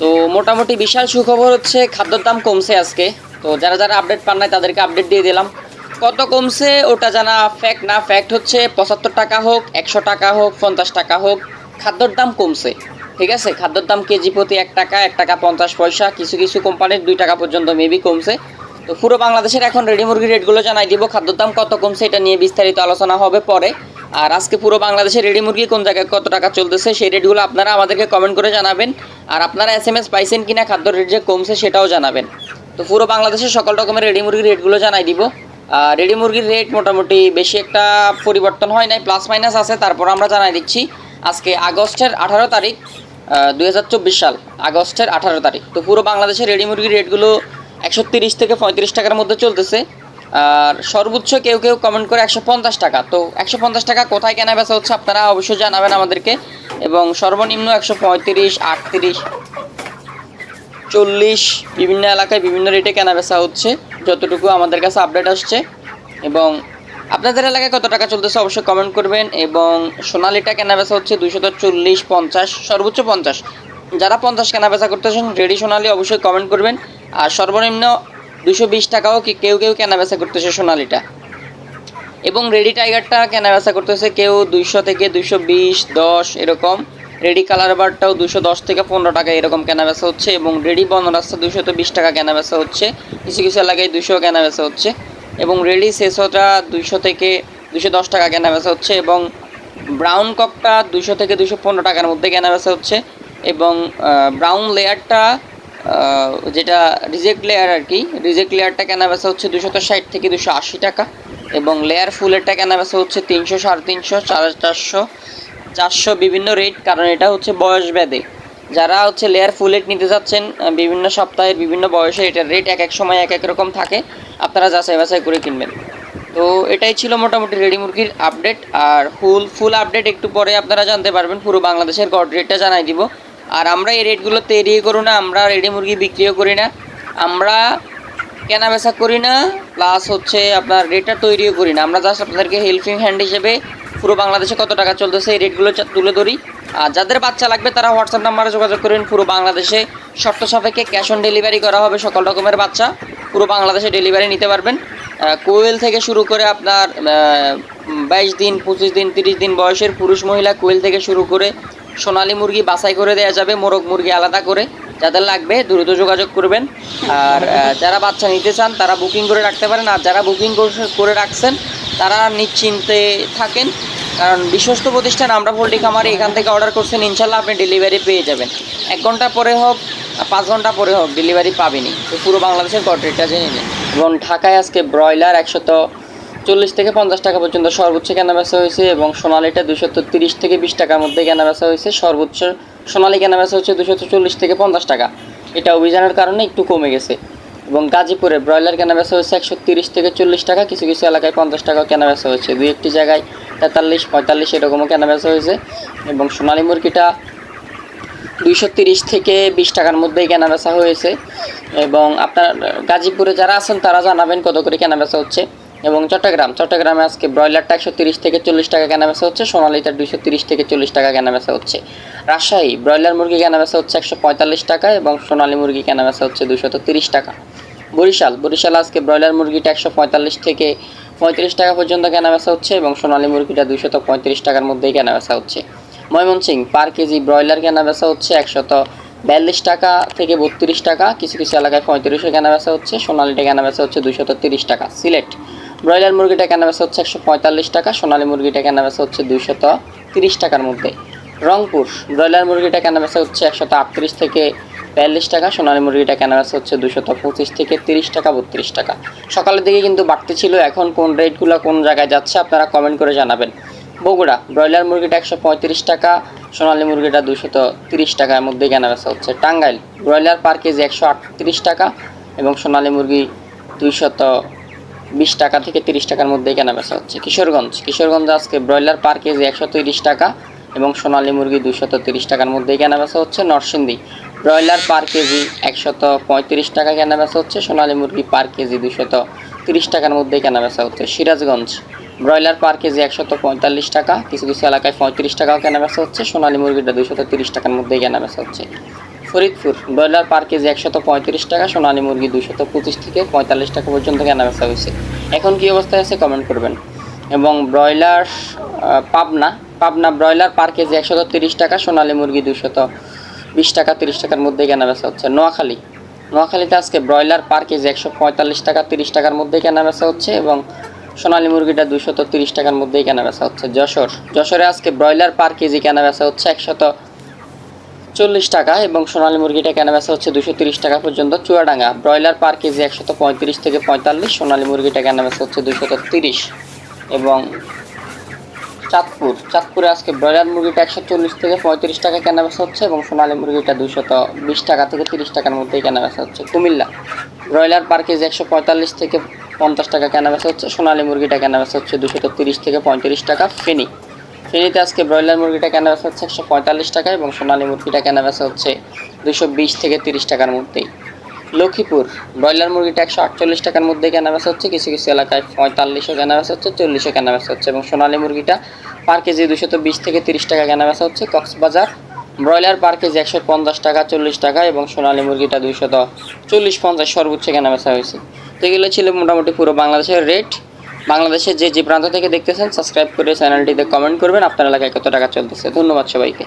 তো মোটামুটি বিশাল সুখবর হচ্ছে খাদ্যর দাম কমছে আজকে। তো যারা যারা আপডেট পান নাই, তাদেরকে আপডেট দিয়ে দিলাম। কত কমছে ওটা জানা ফ্যাক্ট না ফ্যাক্ট হচ্ছে পঁচাত্তর টাকা হোক, একশো টাকা হোক, পঞ্চাশ টাকা হোক, খাদ্যর দাম কমছে। ঠিক আছে? খাদ্যর দাম কেজি প্রতি এক টাকা এক টাকা পঞ্চাশ পয়সা, কিছু কিছু কোম্পানির দুই টাকা পর্যন্ত মেবি কমছে। তো পুরো বাংলাদেশের এখন রেডি মুরগির রেটগুলো জানাই দিব, খাদ্যর দাম কত কমছে এটা নিয়ে বিস্তারিত আলোচনা হবে পরে। আর আজকে পুরো বাংলাদেশের রেডি মুরগি কোন জায়গায় কত টাকা চলতেছে, সেই রেটগুলো আপনারা আমাদেরকে কমেন্ট করে জানাবেন। আর আপনারা এস এম এস পাইছেন কিনা, খাদ্য রেট যে কমছে সেটাও জানাবেন। তো পুরো বাংলাদেশের সকল রকমের রেডি মুরগির রেটগুলো জানাই দিব। রেডি মুরগির রেট মোটামুটি বেশি একটা পরিবর্তন হয় নাই প্লাস মাইনাস আছে, তারপর আমরা জানাই দিচ্ছি আজকে আগস্টের আঠারো তারিখ দু হাজার চব্বিশ সাল, আগস্টের আঠারো তারিখ। তো পুরো বাংলাদেশের রেডি মুরগির রেটগুলো একশো তিরিশ থেকে পঁয়ত্রিশ টাকার মধ্যে চলতেছে। আর সর্বোচ্চ কেউ কেউ কমেন্ট করে একশো পঞ্চাশ টাকা। তো একশো পঞ্চাশ টাকা কোথায় কেনা বেচা হচ্ছে আপনারা অবশ্যই জানাবেন আমাদেরকে। এবং সর্বনিম্ন একশো পঁয়ত্রিশ, আটত্রিশ, চল্লিশ বিভিন্ন এলাকায় বিভিন্ন রেটে কেনা বেচা হচ্ছে। যতটুকু আমাদের কাছে আপডেট আসছে। এবং আপনাদের এলাকায় কত টাকা চলতেছে অবশ্যই কমেন্ট করবেন। এবং সোনালিটা কেনা বেচা হচ্ছে দুশো চল্লিশ, পঞ্চাশ, সর্বোচ্চ পঞ্চাশ। যারা পঞ্চাশ কেনা বেচা করতেছেন রেডি সোনালি অবশ্যই কমেন্ট করবেন। আর সর্বনিম্ন দুশো বিশ টাকাও কেউ কেউ কেনা বেচা করতেছে সোনালিটা। এবং রেডি টাইগারটা কেনা বেচা করতেছে কেউ দুইশো থেকে দুইশো বিশ, দশ এরকম। রেডি কালার বারটাও দুশো দশ থেকে পনেরো টাকা এরকম কেনা বেচা হচ্ছে এবং রেডি বনরাস্তা দুশো তো বিশ টাকা কেনা বেচা হচ্ছে। কিছু কিছু এলাকায় দুশো কেনা বেচা হচ্ছে এবং রেডি শেষটা দুশো থেকে দুশো দশ টাকা কেনা বেচা হচ্ছে এবং ব্রাউন ককটা দুশো থেকে দুশো পনেরো টাকার মধ্যে কেনা বেচা হচ্ছে এবং ব্রাউন লেয়ারটা যেটা রিজেক্ট লেয়ার আর কি রিজেক্ট লেয়ারটা কেনা বেচা হচ্ছে দুশো ষাট থেকে দুশো আশি টাকা এবং লেয়ার ফুলেরটা কেনা বেচা হচ্ছে তিনশো, সাড়ে তিনশো সাড়ে চারশো চারশো বিভিন্ন রেট কারণ এটা হচ্ছে বয়স ভেদে যারা হচ্ছে লেয়ার ফুলেট নিতে যাচ্ছেন বিভিন্ন সপ্তাহের বিভিন্ন বয়সে এটার রেট এক এক সময় এক এক রকম থাকে, আপনারা যাচাই বাছাই করে কিনবেন। তো এটাই ছিল মোটামুটি রেডি মুরগির আপডেট আর ফুল ফুল আপডেট একটু পরে আপনারা জানতে পারবেন, পুরো বাংলাদেশের গড রেটটা জানাই দিব। আর আমরা এই রেটগুলোতে এড়িয়ে করো না, আমরা রেডি মুরগি বিক্রিও করি না, আমরা কেনা বেচা করি না প্লাস হচ্ছে আপনার রেটটা তৈরিও করি না। আমরা জাস্ট আপনাদেরকে হেল্পিং হ্যান্ড হিসেবে পুরো বাংলাদেশে কত টাকা চলতেছে এই রেটগুলো তুলে ধরি। আর যাদের বাচ্চা লাগবে তারা হোয়াটসঅ্যাপ নাম্বারে যোগাযোগ করেন, পুরো বাংলাদেশে শর্ত সাপেক্ষে ক্যাশ অন ডেলিভারি করা হবে সকল রকমের বাচ্চা, পুরো বাংলাদেশে ডেলিভারি নিতে পারবেন। কোয়েল থেকে শুরু করে আপনার বাইশ দিন, পঁচিশ দিন, তিরিশ দিন বয়সের পুরুষ মহিলা কোয়েল থেকে শুরু করে সোনালী মুরগি বাছাই করে দেওয়া যাবে, মোরগ মুরগি আলাদা করে। যাদের লাগবে, দ্রুত যোগাযোগ করবেন। আর যারা বাচ্চা নিতে চান, তারা বুকিং করে রাখতে পারেন। আর যারা বুকিং করে রাখছেন, তারা নিশ্চিন্তে থাকেন। কারণ বিশ্বস্ত প্রতিষ্ঠান আমরা পোল্ট্রি খামারে এখান থেকে অর্ডার করছেন, ইনশাল্লাহ আপনি ডেলিভারি পেয়ে যাবেন। এক ঘণ্টা পরে হোক পাঁচ ঘণ্টা পরে হোক ডেলিভারি পাবেনি পুরো বাংলাদেশের কন্ট্রেক্টটা জেনে নিন। এবং ঢাকায় আজকে ব্রয়লার একশত চল্লিশ থেকে পঞ্চাশ টাকা পর্যন্ত সর্বোচ্চ কেনা বেচা হয়েছে এবং সোনালিটা দুশো তিরিশ থেকে বিশ টাকার মধ্যে কেনা বেচা হয়েছে। সর্বোচ্চ সোনালি কেনা বেচা হচ্ছে দুশো চল্লিশ থেকে পঞ্চাশ টাকা। এটা অভিযানের কারণে একটু কমে গেছে। এবং গাজীপুরে ব্রয়লার কেনা বেচা হচ্ছে একশো তিরিশ থেকে চল্লিশ টাকা। কিছু কিছু এলাকায় পঞ্চাশ টাকাও কেনা বেচা হচ্ছে দুই একটি জায়গায় তেতাল্লিশ, পঁয়তাল্লিশ এরকমও কেনা বেচা হয়েছে। এবং সোনালী মুরগিটা দুইশো তিরিশ থেকে বিশ টাকার মধ্যেই কেনা বেচা হয়েছে। এবং আপনার গাজীপুরে যারা আছেন তারা জানাবেন কত করে কেনা বেচা হচ্ছে। এবং চট্টগ্রাম, চট্টগ্রামে আজকে ব্রয়লারটা একশো তিরিশ থেকে চল্লিশ টাকা কেনা বেচা হচ্ছে সোনালিটা দুইশো তিরিশ থেকে চল্লিশ টাকা কেনা বেচা হচ্ছে। রাজশাহী, ব্রয়লার মুরগি কেনা বেচা হচ্ছে একশো পঁয়তাল্লিশ টাকা এবং সোনালী মুরগি কেনা বেচা হচ্ছে দুশত তিরিশ টাকা। বরিশাল বরিশাল আজকে ব্রয়লার মুরগিটা একশো পঁয়তাল্লিশ থেকে পঁয়ত্রিশ টাকা পর্যন্ত কেনা বেচা হচ্ছে এবং সোনালী মুরগিটা দুশত পঁয়ত্রিশ টাকার মধ্যেই কেনা বেচা হচ্ছে। ময়মনসিং পার কেজি ব্রয়লার কেনা বেচা হচ্ছে একশত বিয়াল্লিশ টাকা থেকে বত্রিশ টাকা, কিছু কিছু এলাকায় পঁয়ত্রিশে কেনা বেচা হচ্ছে, সোনালিটা কেনা বেচা হচ্ছে দুশত তিরিশ টাকা। সিলেট ব্রয়লার মুরগিটা কেনা বেচা হচ্ছে একশো পঁয়তাল্লিশ টাকা, সোনালী মুরগিটা কেনা বেচা হচ্ছে দুইশত তিরিশ টাকার মধ্যে। রংপুর, ব্রয়লার মুরগিটা কেনা বেচা হচ্ছে একশত আটত্রিশ থেকে বিয়াল্লিশ টাকা, সোনালী মুরগিটা কেনা বেচা হচ্ছে দুশত পঁচিশ থেকে তিরিশ টাকা, বত্রিশ টাকা। সকালের দিকে কিন্তু বাড়তে ছিল, এখন কোন রেটগুলো কোন জায়গায় যাচ্ছে আপনারা কমেন্ট করে জানাবেন। বগুড়া, ব্রয়লার মুরগিটা একশো পঁয়ত্রিশ টাকা, সোনালী মুরগিটা দুশত তিরিশ টাকার মধ্যে কেনা বেচা হচ্ছে। টাঙ্গাইল, ব্রয়লার পার কেজি একশো আটত্রিশ টাকা এবং সোনালী মুরগি দুইশত বিশ টাকা থেকে তিরিশ টাকার মধ্যে কেনা বেচা হচ্ছে। কিশোরগঞ্জ। কিশোরগঞ্জ আজকে ব্রয়লার পার কেজি একশো তিরিশ টাকা এবং সোনালী মুরগি দুশত তিরিশ টাকার মধ্যে কেনা বেচা হচ্ছে। নরসিংদী। ব্রয়লার পার কেজি একশত পঁয়ত্রিশ টাকা কেনা বেচা হচ্ছে। সোনালী মুরগি পার কেজি দুশত তিরিশ টাকার মধ্যে কেনা বেচা হচ্ছে। সিরাজগঞ্জ। ব্রয়লার পার কেজি একশত পঁয়তাল্লিশ টাকা। কিছু কিছু এলাকায় পঁয়ত্রিশ টাকাও কেনা বেচা হচ্ছে। সোনালী মুরগিটা দুশত তিরিশ টাকার মধ্যেই কেনা বেচা হচ্ছে। ফরিদপুর, ব্রয়লার পার কেজি একশত পঁয়ত্রিশ টাকা, সোনালী মুরগি দুশত পঁচিশ থেকে পঁয়তাল্লিশ টাকা পর্যন্ত কেনাবেচা হয়েছে। এখন কী অবস্থায় আছে কমেন্ট করবেন। এবং broiler Pabna Pabna broiler per KG একশত তিরিশ টাকা, সোনালী মুরগি দুশত বিশ টাকা, তিরিশ টাকার মধ্যে কেনাবেচা হচ্ছে। নোয়াখালী, নোয়াখালীতে আজকে ব্রয়লার পার কেজি একশো পঁয়তাল্লিশ টাকা, তিরিশ টাকার মধ্যে কেনাবেচা হচ্ছে এবং সোনালী মুরগিটা দুশত তিরিশ টাকার মধ্যেই কেনাবেচা হচ্ছে। যশোর, যশোরে আজকে ব্রয়লার পার কেজি কেনাবেচা হচ্ছে, একশত চল্লিশ টাকা এবং সোনালী মুরগিটা কেনাবেচা হচ্ছে দুশো তিরিশ টাকা পর্যন্ত চুয়াডাঙ্গা। ব্রয়লার পার কেজি একশত পঁয়ত্রিশ থেকে পঁয়তাল্লিশ, সোনালী মুরগিটা কেনাবেচা হচ্ছে দুশত তিরিশ। এবং চাঁদপুর, চাঁদপুরে আজকে ব্রয়লার মুরগিটা একশো চল্লিশ থেকে পঁয়ত্রিশ টাকা কেনাবেচা হচ্ছে এবং সোনালী মুরগিটা দুশত বিশ টাকা থেকে তিরিশ টাকার মধ্যেই কেনাবেচা হচ্ছে। কুমিল্লা, ব্রয়লার পার কেজি একশো পঁয়তাল্লিশ থেকে পঞ্চাশ টাকা কেনাবেচা হচ্ছে, সোনালী মুরগিটা কেনাবেচা হচ্ছে দুশত তিরিশ থেকে পঁয়ত্রিশ টাকা। ফেনি ফেনীতে আজকে ব্রয়লার মুরগিটা কেনা কেনাবেচা হচ্ছে একশো পঁয়তাল্লিশ টাকা এবং সোনালী মুরগিটা কেনা কেনাবেচা হচ্ছে দুশো বিশ থেকে তিরিশ টাকার মধ্যেই। লক্ষ্মীপুর, ব্রয়লার মুরগিটা একশো আটচল্লিশ টাকার মধ্যে কেনা কেনাবেচা হচ্ছে, কিছু কিছু এলাকায় পঁয়তাল্লিশও কেনাবেচা হচ্ছে, চল্লিশও কেনাবেচা হচ্ছে এবং সোনালী মুরগিটা পার কেজি দুশত বিশ থেকে তিরিশ টাকা কেনা কেনাবেচা হচ্ছে। কক্সবাজার, ব্রয়লার পার কেজি একশো পঞ্চাশ টাকা, চল্লিশ টাকা এবং সোনালী মুরগিটা দুইশত চল্লিশ পঞ্চাশ সর্বোচ্চ কেনা কেনাবেচা হয়েছে। তো এগুলো ছিল মোটামুটি পুরো বাংলাদেশের রেট বাংলাদেশের যে যে প্রান্ত থেকে দেখতেছেন সাবস্ক্রাইব করে চ্যানেলটিতে কমেন্ট করবেন। আপনার এলাকায় কত টাকা চলতেছে? ধন্যবাদ সবাইকে।